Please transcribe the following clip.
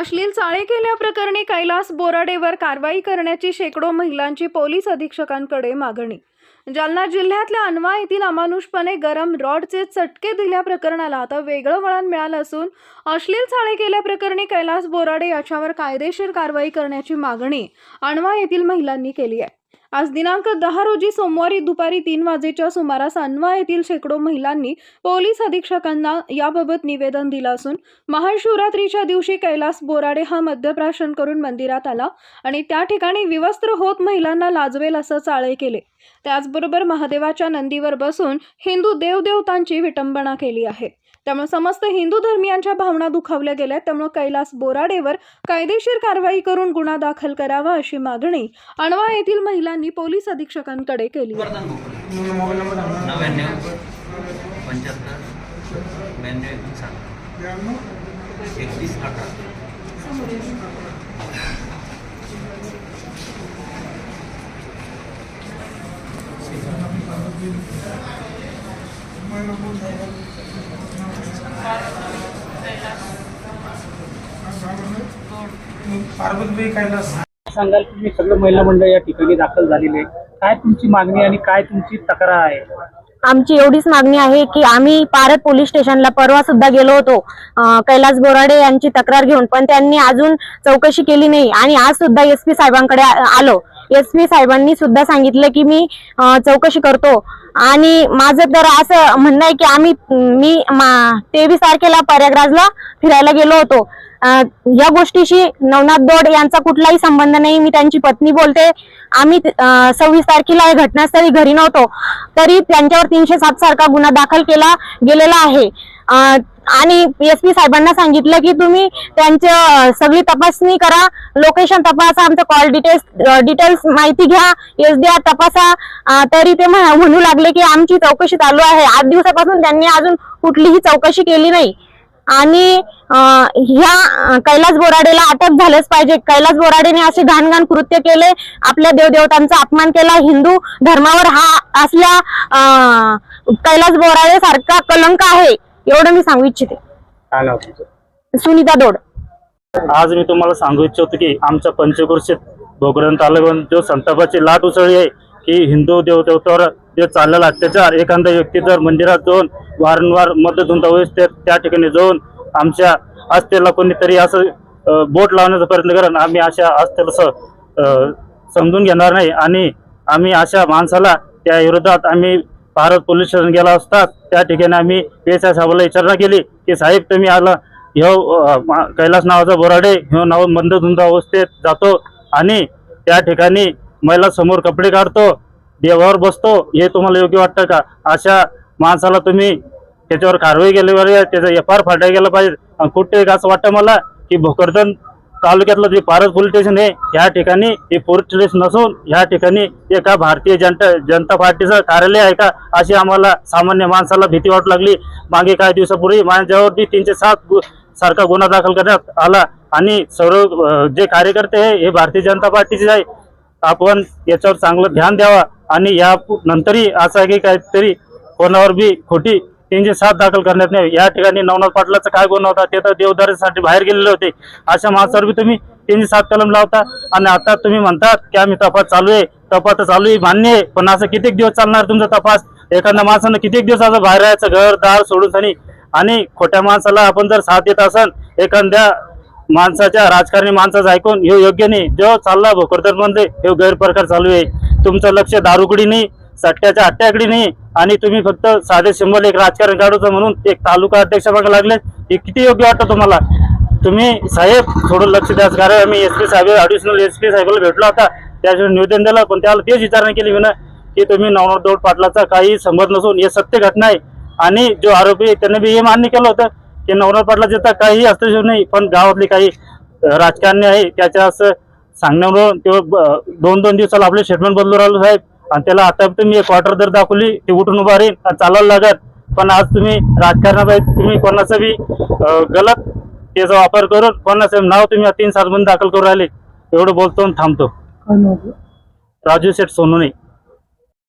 अश्लील चाळे केल्याप्रकरणी कैलास बोराडेवर कारवाई करण्याची शेकडो महिलांची पोलीस अधीक्षकांकडे मागणी. जालना जिल्ह्यातल्या अनवा येथील अमानुषपणे गरम रॉडचे चटके दिल्या प्रकरणाला आता वेगळं वळण मिळालं असून अश्लील चाळे केल्याप्रकरणी कैलास बोराडे याच्यावर कायदेशीर कारवाई करण्याची मागणी अणवा येथील महिलांनी केली आहे. आज दिनांक दहा रोजी सोमवारी दुपारी तीन वाजेच्या सुमारास अनवा येथील शेकडो महिलांनी पोलीस अधीक्षकांना याबाबत निवेदन दिलं असून महाशिवरात्रीच्या दिवशी कैलास बोराडे हा मद्यप्राशन करून मंदिरात आला आणि त्या ठिकाणी विवस्त्र होत महिलांना लाजवेल असं चाळे केले. त्याचबरोबर महादेवाच्या नंदीवर बसून हिंदू देवदेवतांची विटंबना केली आहे. त्यामुळे समस्त हिंदू धर्मियांच्या भावना दुखावल्या गेल्या त्यामुळे कैलास बोराडेवर कायदेशीर कारवाई करून गुन्हा दाखल करावा अशी मागणी अणवा येथील महिलांनी पोलीस अधीक्षकांकडे केली पार्वतीबाई कैलास सांगाल तुम्ही सगळं महिला मंडळ या ठिकाणी दाखल झालेले आहे. काय तुमची मागणी आणि काय तुमची तक्रार आहे आमची एवढीच मागणी आहे की आम्ही पारत पोलीस स्टेशनला परवा सुद्धा गेलो होतो. कैलास बोराडे यांची तक्रार घेऊन पण त्यांनी अजून चौकशी केली नाही आणि आज सुद्धा एस पी साहेबांकडे आलो. एस पी साहेबांनी सुद्धा सांगितलं की मी चौकशी करतो. आणि माझं तर असं म्हणणं आहे की आम्ही मी तेवीस तारखेला प्रयागराजला फिरायला गेलो होतो. या गोष्टीशी नवनाथ दोड यांचा कुठलाही संबंध नाही. मी त्यांची पत्नी बोलते. आम्ही सव्वीस तारखेला या घटनास्थळी घरी नव्हतो. तरी त्यांच्यावर तीनशे सात सारखा गुन्हा दाखल केला गेलेला आहे. आणि एस पी साहेबांना सांगितलं की तुम्ही त्यांच्या सगळी तपासणी करा. लोकेशन तपासा आमचं कॉल डिटेल्स डिटेल्स माहिती घ्या. एस डी आर तपासा तरी ते म्हणू लागले की आमची चौकशी चालू आहे. आठ दिवसापासून त्यांनी अजून कुठलीही चौकशी केली नाही. आणि ह्या कैलास बोराडेला अटक झालंच पाहिजे. कैलास बोराडेने असे घाणघाण कृत्य केले आपल्या देवदेवतांचा अपमान केला. हिंदू धर्मावर हा असल्या कैलास बोराडे सारखा कलंक आहे एवढं मी सांगू इच्छिते. सुनीता दोड. आज मी तुम्हाला सांगू इच्छितो की आमच्या पंचकृषीत भोकरन तालुक्यात जो संतापाची लाट उसळली आहे की हिंदू देवदेवतावर जे चाललेला अत्याचार एखादा व्यक्ती जर मंदिरात जाऊन वारंवार मदत अवस्थेत त्या ठिकाणी जाऊन आमच्या आस्थेला कोणीतरी असं बोट लावण्याचा प्रयत्न करण आम्ही अशा आस्थेला समजून घेणार नाही. आणि आम्ही अशा माणसाला त्या विरोधात आम्ही भारत पोलीस स्टेशन गेला असतात त्या ठिकाणी आम्ही पी एस आय साहेबाला विचारणा केली की साहेब तुम्ही आला ह्यो कैलास नावाचा बोराडे ह्यो नाव मंदधुंद अवस्थेत जातो आणि त्या ठिकाणी महिला समोर कपडे काढतो देवावर बसतो हे तुम्हाला योग्य वाटतं का? अशा माणसाला तुम्ही त्याच्यावर कारवाई केल्यावर त्याचा एफ आर फाटा गेला पाहिजे. आणि कुठे एक असं वाटतं मला की भोकरदन तालुक्यातलं जे पारस पोलीस स्टेशन आहे ह्या ठिकाणी हे पोलीस स्टेशन नसून ह्या ठिकाणी एका भारतीय जनता जनता पार्टीचं कार्यालय आहे का? अशी आम्हाला सामान्य माणसाला भीती वाटू लागली. मागे काही दिवसापूर्वी माझ्यावरती तीनशे सात गु- सारखा गुन्हा दाखल करण्यात आला. आणि सर्व जे कार्यकर्ते आहे हे भारतीय जनता पार्टीचे आहे. आपण याच्यावर चांगलं ध्यान द्यावा आणि या नंतरही असं आहे की काहीतरी कोणावर बी खोटी तीनशे सात दाखल करण्यात नाही. या ठिकाणी नवनाथ पाटलाचा काय गुन्हा होता ते तर देवदारीसाठी बाहेर गेलेले होते. अशा माणसावर बी तुम्ही तीनशे सात कलम लावता. आणि आता तुम्ही म्हणतात की आम्ही तपास चालू आहे. तपास तर चालू आहे मान्य आहे. पण असं कितीक दिवस चालणार तुमचा तपास? एखाद्या माणसानं कितीक दिवस असं बाहेर राहायचं? घर दार सोडून आणि खोट्या माणसाला आपण जर साथ देत असाल एखाद्या माणसाच्या राजकारणी माणसाचं ऐकून हे योग्य नाही. जो चालला भोकरदरमध्ये हे गैरप्रकार चालू आहे. तुमचं लक्ष दारुकडी नाही सट्ट्याच्या अट्ट्याकडे नाही आणि तुम्ही फक्त साधे सिंबल एक राजकारण काढूचं म्हणून एक तालुका अध्यक्ष मागे लागले. हे किती योग्य वाटतं तुम्हाला? तुम्ही साहेब थोडं लक्ष द्याच कारण आम्ही एस पी साहेब ॲडिशनल एस पी साहेबाला भेटलो होता त्याच्यावर निवेदन दिलं पण त्याला तेच विचारणा केली विना की तुम्ही नवनाथ दौड पाटलाचा काही संबंध नसून हे सत्य घटना आहे. आणि जो आरोपी आहे त्यांनी बी हे मान्य केलं होतं. की नवनाथ पाटलाचे तर काही हस्तक्षेप नाही पण गावातली काही राजकारणी आहे त्याच्या असं सांगण्यावरून ते दोन दोन दिवसाला आपले स्टेटमेंट बदलून राहिलो साहेब. आणि त्याला आता तुम्ही एक क्वार्टर जर दाखवली ते उठून उभा राहील आणि चालायला लागत पण आज तुम्ही राजकारणात तुम्ही कोणाचं बी गलत त्याचा वापर करून कोणाचं नाव तुम्ही तीन सात दाखल करू राहिले. एवढं बोलतो थांबतो. राजू शेठ सोनू